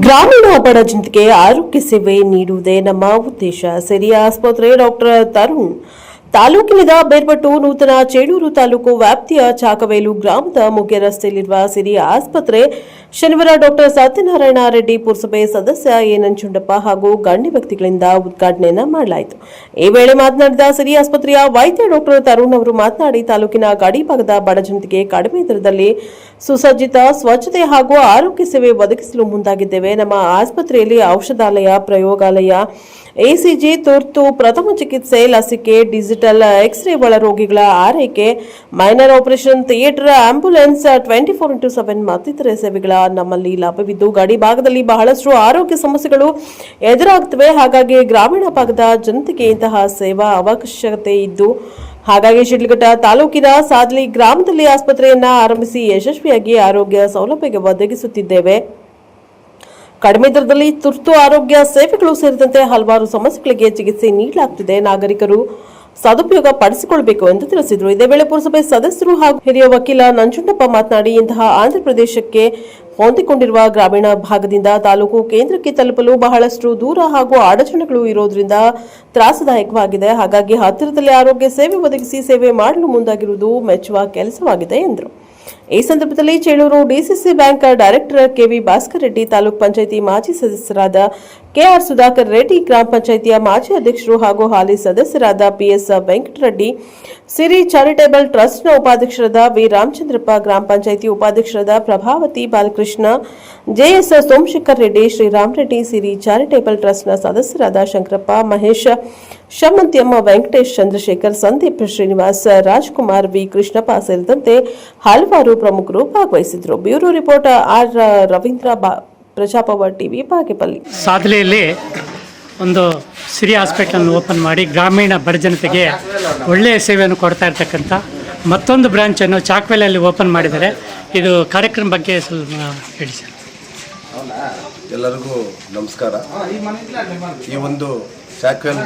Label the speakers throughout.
Speaker 1: ಗ್ರಾಮೀಣ ಬಡ ಜನತೆಗೆ ಆರೋಗ್ಯ ಸೇವೆ ನೀಡುವುದೇ ನಮ್ಮ ಉದ್ದೇಶ. ಸಿರಿಯ ಆಸ್ಪತ್ರೆ ಡಾಕ್ಟರ್ ತರುಣ್ ತಾಲೂಕಿನಿಂದ ಬೇರ್ಪಟ್ಟು ನೂತನ ಚೇಳೂರು ತಾಲೂಕು ವ್ಯಾಪ್ತಿಯ ಚಾಕವೇಲು ಗ್ರಾಮದ ಮುಖ್ಯ ರಸ್ತೆಯಲ್ಲಿರುವ ಸಿರಿಯ ಆಸ್ಪತ್ರೆ ಶನಿವಾರ ಡಾಕ್ಟರ್ ಸತ್ಯನಾರಾಯಣ ರೆಡ್ಡಿ ಪುರಸಭೆ ಸದಸ್ಯ ಎ ನಂಜುಂಡಪ್ಪ ಹಾಗೂ ಗಣ್ಯ ವ್ಯಕ್ತಿಗಳಿಂದ ಉದ್ಘಾಟನೆಯನ್ನ ಮಾಡಲಾಯಿತು. ಈ ವೇಳೆ ಮಾತನಾಡಿದ ಸಿರಿ ಆಸ್ಪತ್ರೆಯ ವೈದ್ಯ ಡಾಕ್ಟರ್ ತರುಣ್ ಅವರು ಮಾತನಾಡಿ, ತಾಲೂಕಿನ ಗಡಿಭಾಗದ ಬಡ ಜನತೆಗೆ ಕಡಿಮೆ ದರದಲ್ಲಿ ಸುಸಜ್ಜಿತ ಸ್ವಚ್ಛತೆ ಹಾಗೂ ಆರೋಗ್ಯ ಸೇವೆ ಒದಗಿಸಲು ಮುಂದಾಗಿದ್ದೇವೆ. ನಮ್ಮ ಆಸ್ಪತ್ರೆಯಲ್ಲಿ ಔಷಧಾಲಯ, ಪ್ರಯೋಗಾಲಯ ಎಸಿಜಿ ತುರ್ತು ಪ್ರಥಮ ಚಿಕಿತ್ಸೆ, ಲಸಿಕೆ, ಡಿಜಿಟಲ್ ಎಕ್ಸ್ರೇ ಒಳ ರೋಗಿಗಳ ಆರೈಕೆ. Minor operation theatre ambulance twenty four into seven ಮತ್ತಿತರ ಸೇವೆಗಳ ನಮ್ಮಲ್ಲಿ ಲಭ್ಯವಿದ್ದು, ಗಡಿ ಭಾಗದಲ್ಲಿ ಬಹಳಷ್ಟು ಆರೋಗ್ಯ ಸಮಸ್ಯೆಗಳು ಎದುರಾಗುತ್ತವೆ ಹಾಗಾಗಿ ಗ್ರಾಮೀಣ ಭಾಗದ ಜನತೆಗೆ ಇಂತಹ ಸೇವಾ ಅವಶ್ಯಕತೆ ಇದ್ದು, ಹಾಗಾಗಿ ಶಿಡ್ಲಘಟ್ಟ ತಾಲೂಕಿನ ಸಾದ್ಲಿ ಗ್ರಾಮದಲ್ಲಿ ಆಸ್ಪತ್ರೆಯನ್ನ ಆರಂಭಿಸಿ ಯಶಸ್ವಿಯಾಗಿ ಆರೋಗ್ಯ ಸೌಲಭ್ಯ ಒದಗಿಸುತ್ತಿದ್ದೇವೆ. ಕಡಿಮೆ ದರದಲ್ಲಿ ತುರ್ತು ಆರೋಗ್ಯ ಸೇವೆಗಳು ಸೇರಿದಂತೆ ಹಲವಾರು ಸಮಸ್ಯೆಗಳಿಗೆ ಚಿಕಿತ್ಸೆ ನೀಡಲಾಗುತ್ತಿದೆ ನಾಗರಿಕರು ಸದುಪಯೋಗ ಪಡಿಸಿಕೊಳ್ಳಬೇಕು ಎಂದು ತಿಳಿಸಿದರು. ಇದೇ ವೇಳೆ ಪುರಸಭೆ ಸದಸ್ಯರು ಹಾಗೂ ಹಿರಿಯ ವಕೀಲ ನಂಜುಂಡಪ್ಪ ಮಾತನಾಡಿ, ಇಂತಹ ಆಂಧ್ರಪ್ರದೇಶಕ್ಕೆ ಹೊಂದಿಕೊಂಡಿರುವ ಗ್ರಾಮೀಣ ಭಾಗದಿಂದ ತಾಲೂಕು ಕೇಂದ್ರಕ್ಕೆ ತಲುಪಲು ಬಹಳಷ್ಟು ದೂರ ಹಾಗೂ ಅಡಚಣೆಗಳು ಇರೋದ್ರಿಂದ ತ್ರಾಸದಾಯಕವಾಗಿದೆ. ಹಾಗಾಗಿ ಹತ್ತಿರದಲ್ಲಿ ಆರೋಗ್ಯ ಸೇವೆ ಒದಗಿಸಿ ಸೇವೆ ಮಾಡಲು ಮುಂದಾಗಿರುವುದು ಮೆಚ್ಚುವ ಕೆಲಸವಾಗಿದೆ ಎಂದರು. ಈ ಸಂದರ್ಭದಲ್ಲಿ Chelur DCC bank director KV Bhaskar Reddy taluk panchayat ಮಾಜಿ ಸದಸ್ಯರಾದ ಕೆಆರ್ ಸುಧಾಕರ್ ರೆಡ್ಡಿ ಗ್ರಾಮ ಪಂಚಾಯಿತಿಯ ಮಾಜಿ ಅಧ್ಯಕ್ಷರು ಹಾಗೂ ಹಾಲಿ ಸದಸ್ಯರಾದ ಪಿಎಸ್ ವೆಂಕಟರೆಡ್ಡಿ, ಸಿರಿ ಚಾರಿಟೇಬಲ್ ಟ್ರಸ್ಟ್ನ ಉಪಾಧ್ಯಕ್ಷರಾದ ವಿ ರಾಮಚಂದ್ರಪ್ಪ, ಗ್ರಾಮ ಪಂಚಾಯಿತಿ ಉಪಾಧ್ಯಕ್ಷರಾದ ಪ್ರಭಾವತಿ ಬಾಲಕೃಷ್ಣ, ಜೆಎಸ್ ಸೋಮಶೇಖರ್ ರೆಡ್ಡಿ, ಶ್ರೀರಾಮ್ ರೆಡ್ಡಿ, ಸಿರಿ ಚಾರಿಟೇಬಲ್ ಟ್ರಸ್ಟ್ನ ಸದಸ್ಯರಾದ ಶಂಕರಪ್ಪ, ಮಹೇಶ್, ಶಮಂತ್ಯಮ್ಮ, ವೆಂಕಟೇಶ್, ಚಂದ್ರಶೇಖರ್, ಸಂದೀಪ್ ಶ್ರೀನಿವಾಸ್, ರಾಜ್ಕುಮಾರ್ ವಿ ಕೃಷ್ಣಪ್ಪ ಸೇರಿದಂತೆ ಹಲವಾರು ಪ್ರಮುಖರು ಭಾಗವಹಿಸಿದ್ರು. ಬ್ಯೂರೋ ರಿಪೋರ್ಟರ್ ಆರ್ ರವೀಂದ್ರ ಬಾ- ಪ್ರಜಾಪವ ಟಿವಿ ಬಾಗೇಪಲ್ಲಿ.
Speaker 2: ಸಾಧಲೆಯಲ್ಲಿ ಒಂದು ಸಿರಿ ಹಾಸ್ಪಿಟಲ್ ಓಪನ್ ಮಾಡಿ ಗ್ರಾಮೀಣ ಬಡ ಜನತೆಗೆ ಒಳ್ಳೆಯ ಸೇವೆಯನ್ನು ಕೊಡ್ತಾ ಇರ್ತಕ್ಕಂಥ ಮತ್ತೊಂದು ಬ್ರಾಂಚನ್ನು ಚಾಕ್ವೆಲಲ್ಲಿ ಓಪನ್ ಮಾಡಿದ್ದಾರೆ. ಇದು ಕಾರ್ಯಕ್ರಮ ಬಗ್ಗೆ ಸ್ವಲ್ಪ ಹೇಳಿ ಸರ್.
Speaker 3: ಎಲ್ಲರಿಗೂ ನಮಸ್ಕಾರ. ಈ ಒಂದು ಚಾಕ್ವೆಲ್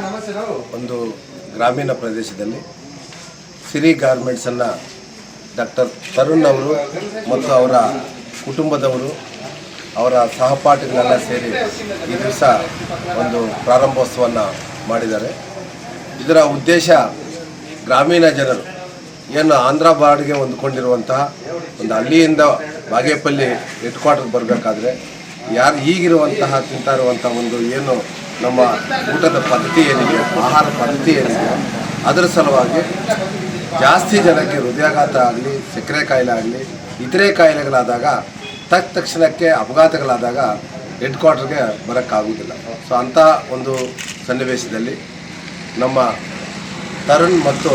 Speaker 3: ಒಂದು ಗ್ರಾಮೀಣ ಪ್ರದೇಶದಲ್ಲಿ ಸಿರಿ ಗಾರ್ಮೆಂಟ್ಸನ್ನು ಡಾಕ್ಟರ್ ತರುಣ್ ಅವರು ಮತ್ತು ಅವರ ಕುಟುಂಬದವರು, ಅವರ ಸಹಪಾಠಿಗಳೆಲ್ಲ ಸೇರಿ ಈ ದಿವಸ ಒಂದು ಪ್ರಾರಂಭೋತ್ಸವವನ್ನು ಮಾಡಿದ್ದಾರೆ. ಇದರ ಉದ್ದೇಶ ಗ್ರಾಮೀಣ ಜನರು, ಏನು ಆಂಧ್ರ ಬಾರ್ಡ್ಗೆ ಹೊಂದ್ಕೊಂಡಿರುವಂತಹ ಒಂದು ಹಳ್ಳಿಯಿಂದ ಬಾಗೇಪಲ್ಲಿ ಹೆಡ್ ಕ್ವಾರ್ಟರ್ ಬರಬೇಕಾದ್ರೆ, ಯಾರು ಈಗಿರುವಂತಹ ತಿಂತಾ ಇರುವಂಥ ಒಂದು ಏನು ನಮ್ಮ ಊಟದ ಪದ್ಧತಿ ಏನಿದೆ, ಆಹಾರ ಪದ್ಧತಿ ಏನಿದೆ, ಅದರ ಸಲುವಾಗಿ ಜಾಸ್ತಿ ಜನಕ್ಕೆ ಹೃದಯಾಘಾತ ಆಗಲಿ, ಸಕ್ಕರೆ ಕಾಯಿಲೆ ಆಗಲಿ, ಇತರೆ ಕಾಯಿಲೆಗಳಾದಾಗ ತಕ್ಕ ತಕ್ಷಣಕ್ಕೆ ಅಪಘಾತಗಳಾದಾಗ ಹೆಡ್ ಕ್ವಾರ್ಟರ್ಗೆ ಬರೋಕ್ಕಾಗೋದಿಲ್ಲ ಸೊ ಅಂಥ ಒಂದು ಸನ್ನಿವೇಶದಲ್ಲಿ ನಮ್ಮ ತರುಣ್ ಮತ್ತು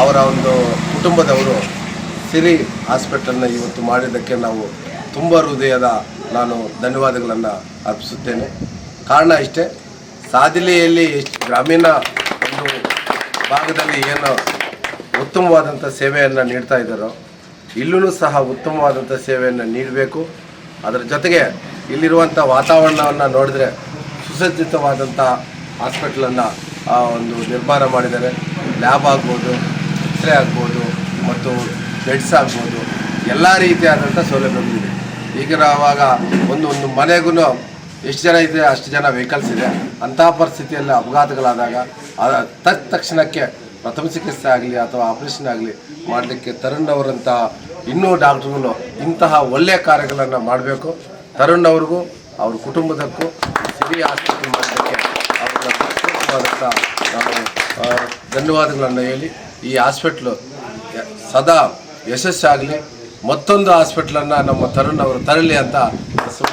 Speaker 3: ಅವರ ಒಂದು ಕುಟುಂಬದವರು ಸಿರಿ ಹಾಸ್ಪಿಟಲ್ನ ಇವತ್ತು ಮಾಡಿದ್ದಕ್ಕೆ ನಾವು ತುಂಬ ಹೃದಯದ ನಾನು ಧನ್ಯವಾದಗಳನ್ನು ಅರ್ಪಿಸುತ್ತೇನೆ. ಕಾರಣ ಇಷ್ಟೇ, ಸಾದಿಲೆಯಲ್ಲಿ ಎಷ್ಟು ಗ್ರಾಮೀಣ ಒಂದು ಭಾಗದಲ್ಲಿ ಏನು ಉತ್ತಮವಾದಂಥ ಸೇವೆಯನ್ನು ನೀಡ್ತಾ ಇದ್ದಾರೋ, ಇಲ್ಲೂ ಸಹ ಉತ್ತಮವಾದಂಥ ಸೇವೆಯನ್ನು ನೀಡಬೇಕು. ಅದರ ಜೊತೆಗೆ ಇಲ್ಲಿರುವಂಥ ವಾತಾವರಣವನ್ನು ನೋಡಿದ್ರೆ ಸುಸಜ್ಜಿತವಾದಂಥ ಹಾಸ್ಪಿಟ್ಲನ್ನು ಒಂದು ನಿರ್ಮಾಣ ಮಾಡಿದ್ದಾರೆ. ಲ್ಯಾಬ್ ಆಗ್ಬೋದು, ಎಕ್ಸ್ರೇ ಆಗ್ಬೋದು ಮತ್ತು ಬೆಡ್ಸ್ ಆಗ್ಬೋದು, ಎಲ್ಲ ರೀತಿಯಾದಂಥ ಸೌಲಭ್ಯಗಳಿದೆ ಈಗ ನಾವಾಗ ಒಂದು ಒಂದು ಮನೆಗೂ ಎಷ್ಟು ಜನ ಇದೆ, ಅಷ್ಟು ಜನ ವೆಹಿಕಲ್ಸ್ ಇದೆ. ಅಂತಹ ಪರಿಸ್ಥಿತಿಯಲ್ಲಿ ಅಪಘಾತಗಳಾದಾಗ ತಕ್ಷಣಕ್ಕೆ ಪ್ರಥಮ ಚಿಕಿತ್ಸೆ ಆಗಲಿ ಅಥವಾ ಆಪರೇಷನ್ ಆಗಲಿ ಮಾಡಲಿಕ್ಕೆ ತರುಣ್ ಅವರಂತಹ ಇನ್ನೂ ಡಾಕ್ಟ್ರುಗಳು ಇಂತಹ ಒಳ್ಳೆಯ ಕಾರ್ಯಗಳನ್ನು ಮಾಡಬೇಕು. ತರುಣ್ ಅವ್ರಿಗೂ ಅವ್ರ ಕುಟುಂಬದಕ್ಕೂ, ಸಿರಿ ಆಸ್ಪತ್ರೆ ಮಾಡಲಿಕ್ಕೆ ಅವ್ರ ನಾವು ನಾನು ಧನ್ಯವಾದಗಳನ್ನು ಹೇಳಿ ಈ ಹಾಸ್ಪಿಟ್ಲು ಸದಾ ಯಶಸ್ಸಾಗಲಿ. ಮತ್ತೊಂದು ಹಾಸ್ಪಿಟ್ಲನ್ನು ನಮ್ಮ ತರುಣ್ ಅವರು ತರಲಿ ಅಂತ ಶುಭ